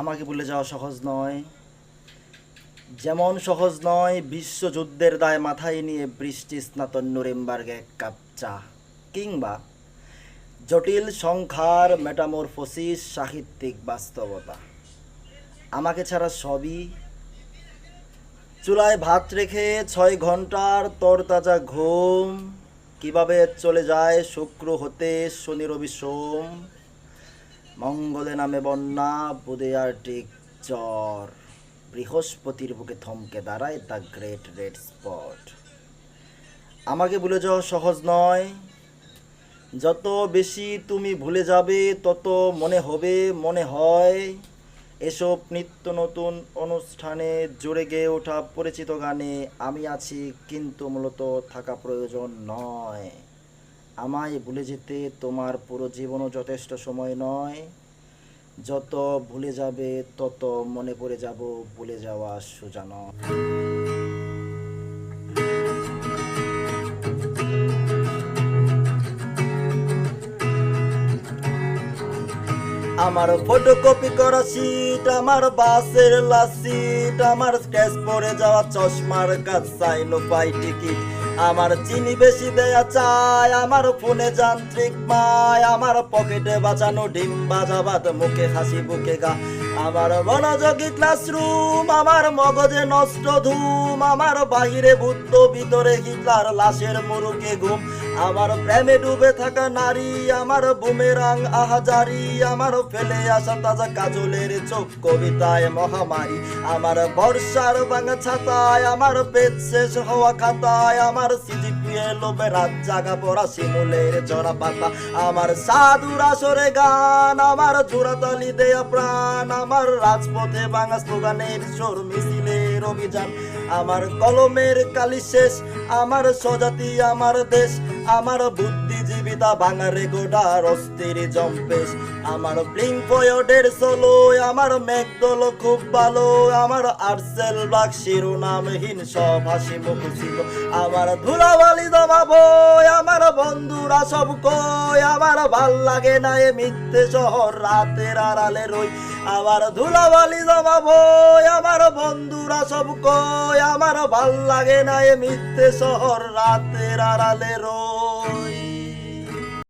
আমাকে ভুলে যাওয়া সহজ নয়। যেমন সহজ নয়, বিশ্বযুদ্ধের দায় মাথায় নিয়ে বৃষ্টি স্নাতন নুরেমবার্গে এক কাপ চা। কিংবা জটিল সংখ্যার মেটামরফোসিস, সাহিত্যিক বাস্তবতা। আমাকে ছাড়া সবই চুলায় ভাত রেখে ছয় ঘণ্টার তরতাজা ঘুম। কীভাবে চলে যায় শুক্র হতে শনি রবি সোম? মঙ্গলে নামে বন্যা, বুধে আর্টিক জ্বর। বৃহস্পতির বুকে থমকে দাঁড়ায় দ্য গ্রেট রেড স্পট। আমাকে ভুলে যাওয়া সহজ নয়। যত বেশি তুমি ভুলে যাবে, তত মনে হবে, মনে হয়। এসব নিত্য নতুন অনুষ্ঠানে জুড়ে গেয়ে ওঠা পরিচিত গানে আমি আছি, কিন্তু মূলত থাকা প্রয়োজন নয়। আমায় ভুলে যেতে তোমার পুরো জীবনও যথেষ্ট সময় নয়। যত ভুলে যাবে, তত মনে পড়ে যাব, ভুলে যাওয়া সোজা নয় আমার ফটোকপি করা সিট আমার বাসের লাসিট আমার স্ক্র্যাচ পড়ে যাওয়া চশমার কাজ সাইনোফাই টিকিট আমার চিনি বেশি দেয়া চাই, আমার ফোনে যান্ত্রিক মায়, আমার পকেটে বাঁচানো ডিম বাজা ভাত মুখে হাসি, বুকে গা। আমার মনোযোগী ক্লাসরুম আমার মগজে নষ্ট ধুম, আমার বাহিরে বুদ্ধ ভিতরে হিটলার লাশের মুরুকে ঘুম। আমার প্রেমে ডুবে থাকা নারী, আমার বুমেরাং আহাজারি, আমার ফেলে আসা তাজা কাজলের চোখ কবিতায় মহামারী। আমার বর্ষার ভাঙা ছাতায়, আমার পেট শেষ হওয়া খাতায়, আমার লোভে রাত জাগা পড়া শিমুলের পাতা। আমার গান, আমার জোড়াতালি দেয়া প্রাণ, আমার রাজপথে বাঙা স্লোগানের সুর, মিছিলের অভিযান। আমার কলমের কালি শেষ, আমার স্বজাতি, আমার দেশ, আমার বুদ্ধিজীবিতা ভাঙারে গোডার অস্থির জম্পেশ। আমার ব্লিং ফয়োডের সোলো আমার মেঘদল খুব ভালো, আমার আর্সেল ব্লাক শিরোনামহীন সব হাসি মুখোশিত আমার ধুলাবালি জমাবো আমার বন্ধুরা সব কই, আমার ভালো লাগে না এ মিথ্যে শহর রাতের আড়ালে রই। আমার ধুলাবালি জমাবো আমার বন্ধুরা সব কই, আমার ভালো লাগে না এ মিথ্যে শহর রাতের আড়ালে রই।